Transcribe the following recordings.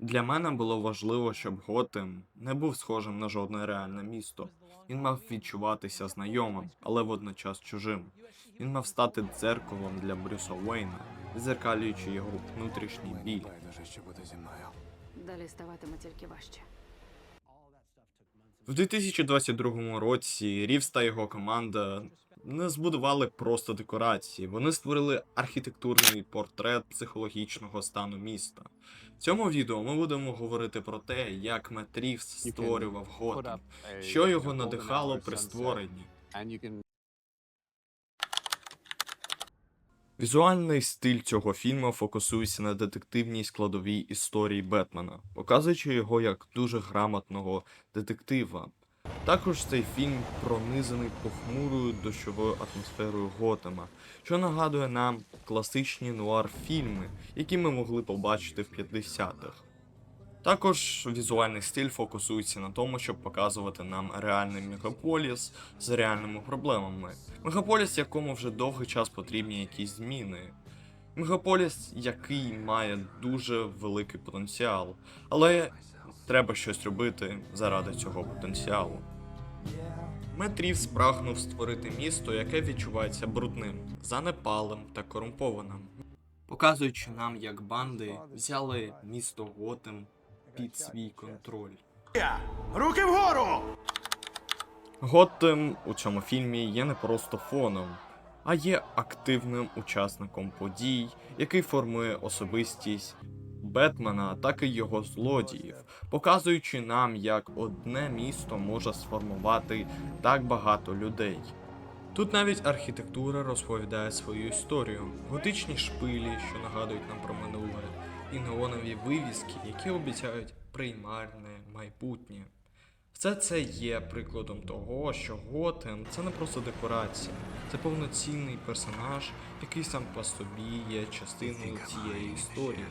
Для мене було важливо, щоб Готем не був схожим на жодне реальне місто. Він мав відчуватися знайомим, але водночас чужим. Він мав стати дзеркалом для Брюса Уейна, зеркалюючи його внутрішній біль. Байдуже, що буде зі мною. Далі ставатиме тільки важче. В 2022 році Рівс та його команда не збудували просто декорації, вони створили архітектурний портрет психологічного стану міста. В цьому відео ми будемо говорити про те, як Мет Рівс створював Готем, що його надихало при створенні. Візуальний стиль цього фільму фокусується на детективній складовій історії Бетмена, показуючи його як дуже грамотного детектива. Також цей фільм пронизаний похмурою дощовою атмосферою Готема, що нагадує нам класичні нуар-фільми, які ми могли побачити в 50-х. Також візуальний стиль фокусується на тому, щоб показувати нам реальний мегаполіс з реальними проблемами. Мегаполіс, якому вже довгий час потрібні якісь зміни. Мегаполіс, який має дуже великий потенціал, але треба щось робити заради цього потенціалу. Метрів спрагнув створити місто, яке відчувається брудним, занепалим та корумпованим, показуючи нам, як банди взяли місто Готем під свій контроль. Руки вгору! Готэм у цьому фільмі є не просто фоном, а є активним учасником подій, який формує особистість Бетмена, так і його злодіїв, показуючи нам, як одне місто може сформувати так багато людей. Тут навіть архітектура розповідає свою історію, готичні шпилі, що нагадують нам про минуле, і неонові вивіски, які обіцяють приймальне майбутнє. Все це є прикладом того, що Готем це не просто декорація, це повноцінний персонаж, який сам по собі є частиною цієї історії.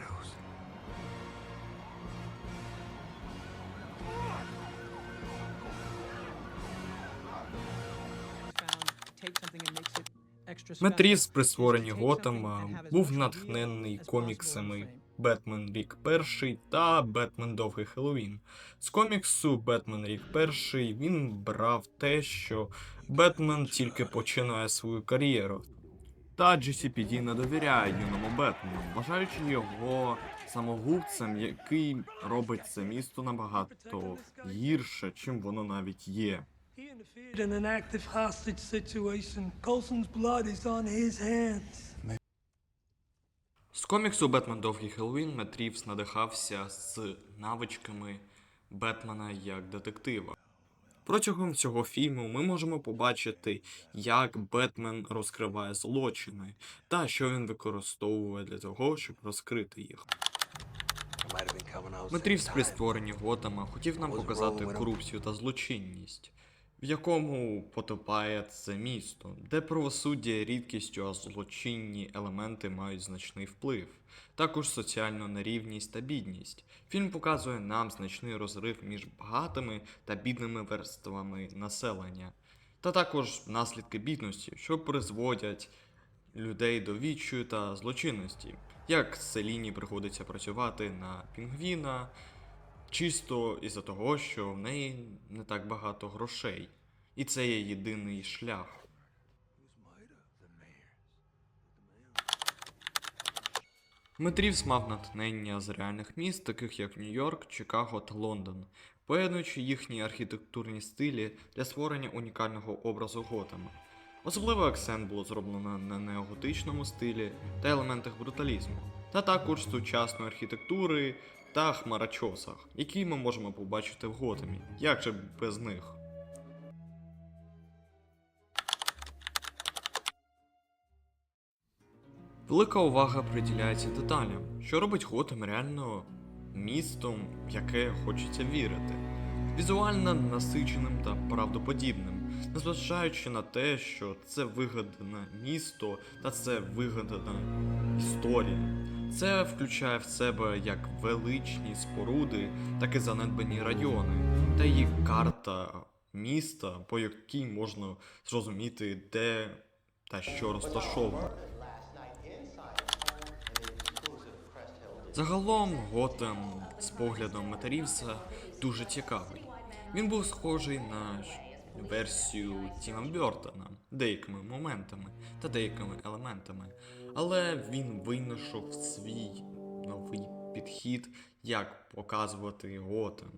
Метріс при створенні Готема був натхнений коміксами Бетмен Рік Перший та Бетмен Довгий Хеллоуін. З коміксу Бетмен Рік Перший він брав те, що Бетмен тільки починає свою кар'єру. Та GCPD не довіряє юному Бетмену, вважаючи його самогубцем, який робить це місто набагато гірше, чим воно навіть є. Interfered in an active hostage situation. Coulson's blood is on his hands. З коміксу Бетмен Довгий Хеллоуін Мет Рівз надихався з навичками Бетмена як детектива. Протягом цього фільму ми можемо побачити, як Бетмен розкриває злочини та що він використовує для того, щоб розкрити їх. Метрівс при створенні Готема хотів нам показати корупцію та злочинність, в якому потопає це місто, де правосуддя рідкістю, а злочинні елементи мають значний вплив. Також соціальну нерівність та бідність. Фільм показує нам значний розрив між багатими та бідними верствами населення, та також наслідки бідності, що призводять людей до відчаю та злочинності, як Селіні приходиться працювати на пінгвіна, чисто із-за того, що в неї не так багато грошей. І це є єдиний шлях. Метрівс мав натхнення з реальних міст, таких як Нью-Йорк, Чикаго та Лондон, поєднуючи їхні архітектурні стилі для створення унікального образу Готема. Особливий акцент було зроблено на неоготичному стилі та елементах бруталізму, та також сучасної архітектури та хмарочосах, які ми можемо побачити в Готемі. Як же без них? Велика увага приділяється деталям, що робить Готем реально містом, в яке хочеться вірити. Візуально насиченим та правдоподібним, незважаючи на те, що це вигадане місто та це вигадана історія. Це включає в себе як величні споруди, так і занедбані райони, та її карта міста, по якій можна зрозуміти, де та що розташовано. Загалом Готэм з поглядом Метарівса дуже цікавий. Він був схожий на версію Тіма Бертона деякими моментами та деякими елементами, але він винайшов свій новий підхід, як показувати Готэм.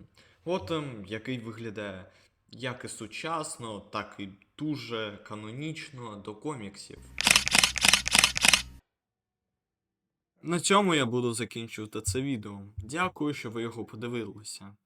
Готэм, який виглядає як і сучасно, так і дуже канонічно до коміксів. На цьому я буду закінчувати це відео. Дякую, що ви його подивилися.